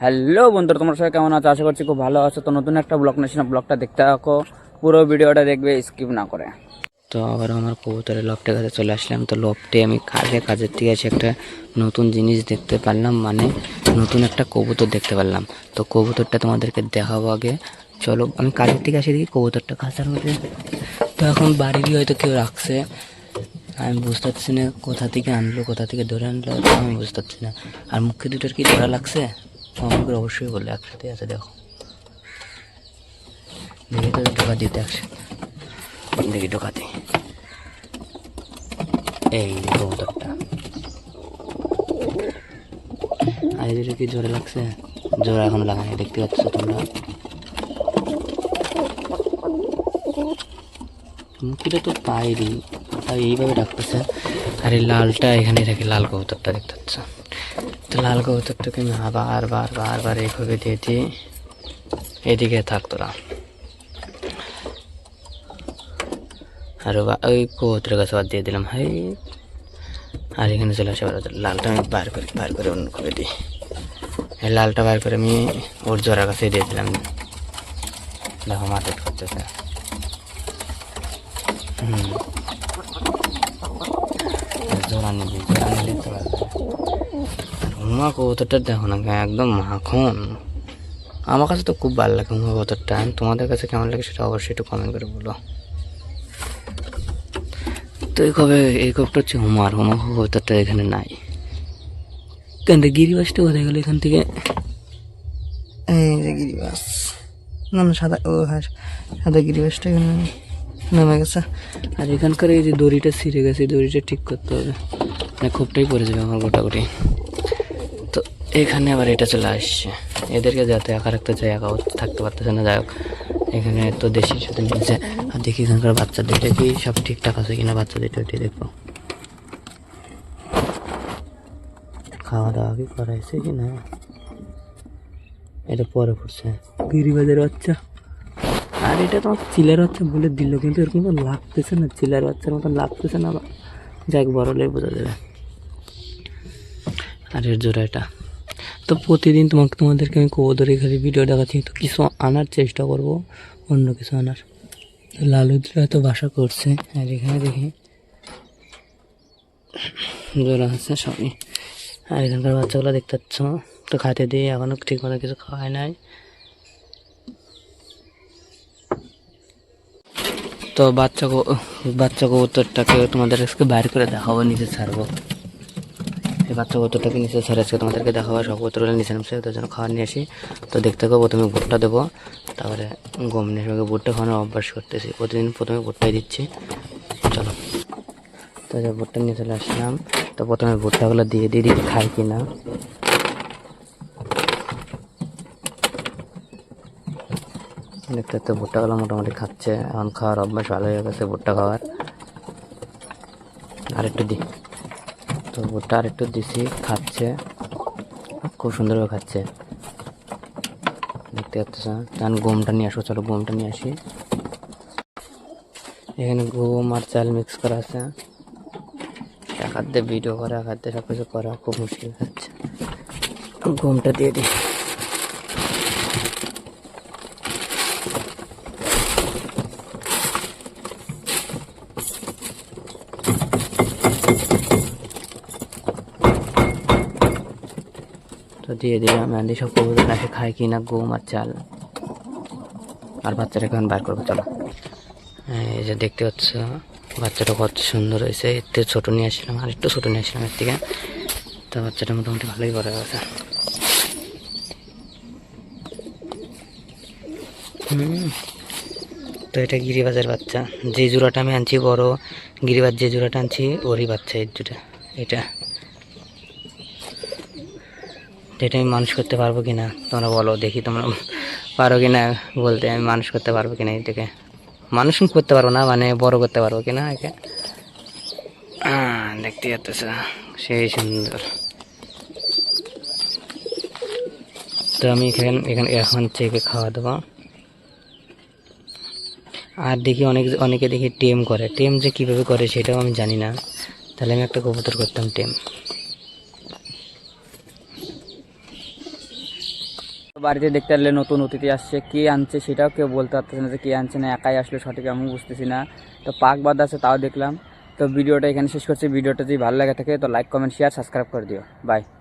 Hello বন্ধুরা, তোমরা সবাই কেমন আছো? আশা করছি খুব ভালো আছো। তো নতুন একটা ব্লগ নেছি না, ব্লগটা দেখতে থাকো। পুরো ভিডিওটা দেখবে স্কিপ না করে। তো আবার আমার কবুতরের লফটের কাছে চলে আসলাম। তো লফটে আমি কাজে, কাজের থেকে এসে একটা নতুন জিনিস দেখতে পারলাম। মানে নতুন একটা কবুতর দেখতে পারলাম। তো কবুতরটা তোমাদেরকে দেখাবো আগে। চলো, আমি কাজের থেকে এসে দেখি কবুতরটা খাঁচার মধ্যে। তো এখন বাড়িরই হয়তো কেউ রাখছে। আমি বুঝতে পারছি না কোথা থেকে আনলো, কোথা থেকে ধরে আনলো, আমি বুঝতে পারছি না। আর মুখে দুটোর কি ধরা লাগছে? কমেন্ট অবশ্যই বলে একসাথে আছে, দেখো। দেখি তো ঢোকা দিতে একসাথে দেখি ঢোকাতে এই কবুতরটা এদের কি জোরে লাগছে? জোরে এখন লাগানি দেখতে পাচ্ছ তোমরা? মুখিটা তো পাইনি, তাই এইভাবে ডাকতেছে। আর এই লালটা এখানে রেখে লাল কবুতরটা দেখতে পাচ্ছ। তো লাল কবুতরটাকে আমি আবার, বার বার বার এইভাবে দিয়ে দিই এদিকে থাক তোরা আর ওই কবুতরের কাছে বাদ দিয়ে দিলাম, হাই। আর এখানে চলে আসে লালটা আমি বার করে বার করে অন্য করে দিই। এই লালটা বার করে আমি ওর জোড়ার কাছে দিয়ে দিলাম। দেখো মার্কেট করতেছে। হুম। জোড়া নিবি জোড়া নিলে তো আর হুমা কবুতরটা দেখো না একদম মাখন। আমার কাছে তো খুব ভালো লাগে হুমা কবুতরটা। তোমাদের কাছে কেমন লাগে সেটা অবশ্যই একটু কমেন্ট করে বলো। তো এই কবে, এই কবটা হচ্ছে হুমার হুমা কবুতরটা এখানে নাই। কেন গিরিবাসটা কোথায় গেলো এখান থেকে? এই যে গিরিবাস। না না, সাদা, ও হ্যাঁ সাদা গিরিবাসটা এখানে নেমে গেছে। আর এখানকার এই যে দড়িটা ছিঁড়ে গেছে, এই দড়িটা ঠিক করতে হবে। মানে খুবটাই পড়ে যাবে আমার গোটাগুটি তো এখানে আবার এটা চলে আসছে। এদেরকে যাতে একা রাখতে চাই একা থাকতে পারতেছে না, যাই হোক। এখানে তো দেশি সাথে নিয়েছে আর দেখি এখানকার বাচ্চা দুইটা কি সব ঠিকঠাক আছে কিনা বাচ্চা দুইটা ওইটাই দেখব। খাওয়া দাওয়া কি করাইছে কি না এটা পরে পড়ছে গিরিবাজের বাচ্চা। আর এটা তোমার চিলার বাচ্চা বলে দিল, কিন্তু এরকম তো লাগতেছে না, চিলার বাচ্চার মতন লাগতেছে না যাক, বড় লেগে বোঝা যাবে। আর এর জোড়া এটা। তো প্রতিদিন তোমাকে, তোমাদেরকে আমি কবুতরে খালি ভিডিও দেখাচ্ছি তো কিছু আনার চেষ্টা করব, অন্য কিছু আনার। তো লালুদ্রা তো বাসা করছে, আর এখানে দেখি। জোড়া আছে সবই। আর এখানকার বাচ্চাগুলো দেখতে পাচ্ছ, তো খাইতে দিয়ে এখনও ঠিক মতো কিছু খাওয়াই নাই। তো বাচ্চা বাচ্চা কবুতরটাকে তোমাদের আজকে বাইর করে দেখাবো, নিচে ছাড়বো। এই বাচ্চা কবুতরটাকে নিচে ছাড়ে, আজকে তোমাদেরকে দেখাবো, সব কবুতরগুলো নিচে নামছে, ওদের জন্য খাবার নিয়ে আসি। তো দেখতে পাবো প্রথমে ভুট্টা দেবো, তারপরে গম নিয়ে আসব। ভুট্টা খাওয়ানোর অভ্যাস করতেছি, প্রতিদিন প্রথমে ভুট্টাই দিচ্ছি। চলো। তো ভুট্টা নিয়ে চলে আসলাম, তো প্রথমে ভুট্টাগুলো দিয়ে দিয়ে দিই খাই কি দেখতে তো ভুট্টাগুলো মোটামুটি খাচ্ছে। এখন খাওয়ার অভ্যাস ভালো হয়ে গেছে ভুট্টা খাওয়ার। আরেকটু দিই তো ভুট্টা আরেকটু দিছি, খাচ্ছে। খুব সুন্দরভাবে খাচ্ছে। দেখতে পাচ্ছ তখন গমটা নিয়ে আসো, চলো গমটা নিয়ে আসি। এখানে গম আর চাল মিক্স করা আছে। হাত দিয়ে ভিডিও করা এক হাত দিয়ে সব কিছু করা খুব মুশকিল হচ্ছে। গমটা দিয়ে দিই। তো দিয়ে দিলাম আমি সব কবুতর আসে খায় কি না গম আর চাল। আর বাচ্চাটাকে এখন বার করব, চলো। এই যে দেখতে পাচ্ছ, বাচ্চাটা কত সুন্দর হয়েছে। এর থেকে ছোটো নিয়ে আসলাম, আর একটু ছোটো নিয়ে আসলাম এর থেকে। তো বাচ্চাটা মোটামুটি ভালোই বড় গেছে। তো এটা গিরিবাজের বাচ্চা। যে জোড়াটা আমি আনছি বড়, গিরিবাজ যে জোড়াটা আনছি, ওরই বাচ্চা এর দুটা এটা। এটা আমি মানুষ করতে পারব কি না তোমরা বলো, দেখি তোমরা পারো কি না বলতে আমি মানুষ করতে পারব কি না এটাকে মানুষ করতে পারব না মানে বড় করতে পারব কি না একে দেখতে যাচ্ছে, সেই সুন্দর। তো আমি এখানে এখানে এখন চেকে খাওয়া দেবো। আর দেখি অনেক, অনেকে দেখি টেম করে। টেম যে কীভাবে করে সেটাও আমি জানি না। তাহলে আমি একটা কবুতর করতাম টেম। বাড়িতে দেখতে পারলে নতুন অতিথি আসছে, কে আনছে সেটাও কেউ বলতে পারতেছে না যে কে আনছে না, একাই আসলো সঠিক আমি বুঝতেছি না। তো পাক বাদ আছে তাও দেখলাম। তো ভিডিওটা এখানে শেষ করছি। ভিডিওটা যদি ভালো লাগে থাকে তো লাইক কমেন্ট শেয়ার সাবস্ক্রাইব করে দিও। বাই